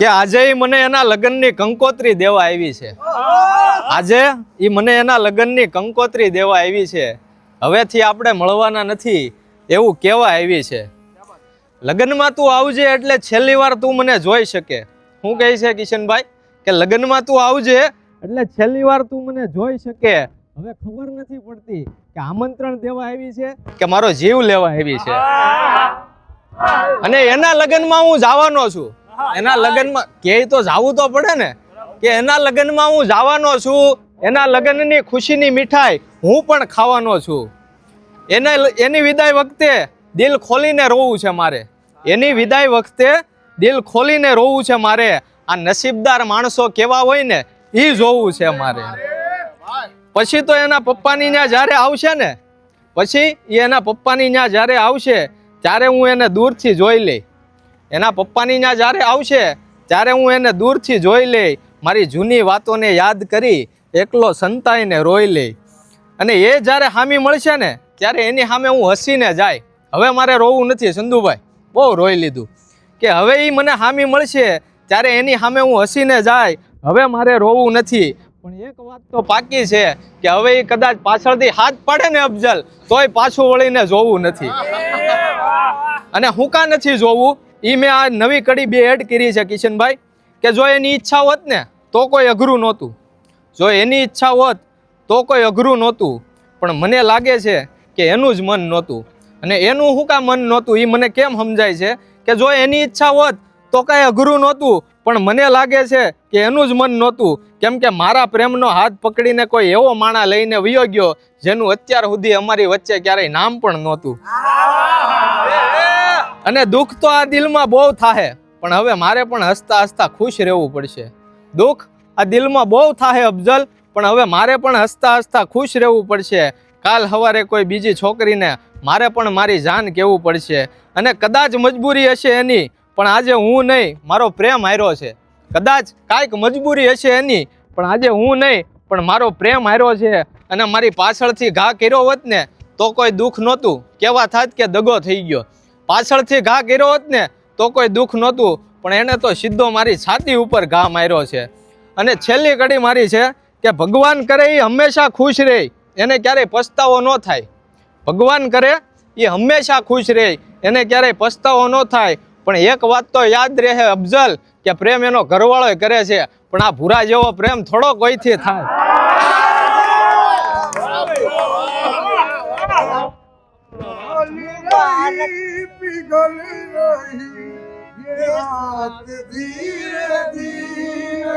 કે આજે મને એના લગ્નની કંકોત્રી દેવા આવી છે. આજે એ મને એના લગ્નની કંકોત્રી દેવા આવી છે. હવેથી આપણે મળવાના નથી, એવું કહેવા આવી છે. લગ્નમાં તું આવજે એટલે છેલ્લી વાર તું મને જોઈ શકે. શું કહે છે કિશનભાઈ? કે લગ્નમાં તું આવજે એટલે છેલ્લી વાર તું મને જોઈ શકે. હવે ખબર નથી પડતી કે આમંત્રણ દેવા આવી છે કે મારો જીવ લેવા આવી છે. અને એના લગ્નમાં હું જવાનો છું. એના લગ્નમાં કે તો જાવું તો પડે ને, કે એના લગ્નમાં હું જવાનો છું, એના લગ્નની ખુશીની મીઠાઈ હું પણ ખાવાનો છું. એને એની વિદાય વખતે દિલ ખોલીને રોવું છે મારે. એની વિદાય વખતે દિલ ખોલીને રોવું છે મારે. આ નસીબદાર માણસો કેવા હોય ને એ જોવું છે મારે. પછી તો એના પપ્પાની ત્યાં જ્યારે આવશે ને, પછી એ એના પપ્પાની ત્યાં જ્યારે આવશે, ત્યારે હું એને દૂરથી જોઈ લઈ. એના પપ્પાની ત્યાં જ્યારે આવશે ત્યારે હું એને દૂરથી જોઈ લઈ મારી જૂની વાતોને યાદ કરી એકલો સંતાઈને રોઈ લઈ. અને એ જ્યારે હામી મળશે ને ત્યારે એની સામે હું હસીને જાય. હવે મારે રોવું નથી સંધુભાઈ. બહુ રોઈ લીધું. કે હવે એ મને હામી મળશે ત્યારે એની સામે હું હસીને જાય. હવે મારે રોવું નથી. પણ એક વાત તો પાકી છે કે હવે એ કદાચ પાછળથી હાથ પાડે ને અફજલ તોય પાછું વળીને જોવું નથી. અને હું કા નથી જોવું? એ મેં આ નવી કડી બે એડ કરી છે, કિશનભાઈ, કે જો એની ઈચ્છા હોત ને, તો કોઈ અઘરું નહોતું. જો એની ઈચ્છા હોત, તો કોઈ અઘરું નહોતું. પણ મને લાગે છે કે એનું જ મન નહોતું. અને એનું શું કાં મન નહોતું? એ મને કેમ સમજાય છે? કે જો એની ઈચ્છા હોત, તો કાંઈ અઘરું નહોતું. પણ મને લાગે છે કે એનું જ મન નહોતું. કેમ કે મારા પ્રેમનો હાથ પકડીને કોઈ એવો માણા લઈને વયો ગયો, જેનું અત્યાર સુધી અમારી વચ્ચે ક્યારેય નામ પણ નહોતું. અને દુઃખ તો આ દિલમાં બહુ થાહે, પણ હવે મારે પણ હસતા હસતા ખુશ રહેવું પડશે. દુઃખ આ દિલમાં બહુ થાહે અફઝલ, પણ હવે મારે પણ હસતા હસતા ખુશ રહેવું પડશે. કાલ સવારે કોઈ બીજી છોકરીને મારે પણ મારી જાન કહેવું પડશે. અને કદાચ મજબૂરી હશે એની, પણ આજે હું નહીં, મારો પ્રેમ હાર્યો છે. કદાચ કાંઈક મજબૂરી હશે એની, પણ આજે હું નહીં, પણ મારો પ્રેમ હાર્યો છે. અને મારી પાછળથી ઘા કર્યો હોત ને, તો કોઈ દુઃખ નહોતું. કેવા થાત કે દગો થઈ ગયો. પાછળથી ઘા કર્યો હોત ને, તો કોઈ દુઃખ નહોતું, પણ એણે તો સીધો મારી છાતી ઉપર ઘા માર્યો છે. અને છેલ્લી કડી મારી છે કે ભગવાન કરે એ હંમેશા ખુશ રહે એને ક્યારેય પસ્તાવો ન થાય. ભગવાન કરે એ હંમેશા ખુશ રહે એને ક્યારેય પસ્તાવો ન થાય. પણ એક વાત તો યાદ રહે અફઝલ, કે પ્રેમ એનો ઘરવાળો કરે છે, પણ આ ભૂરા જેવો પ્રેમ થોડો કોઈથી થાય. ગળી રહી ધીરે ધીરે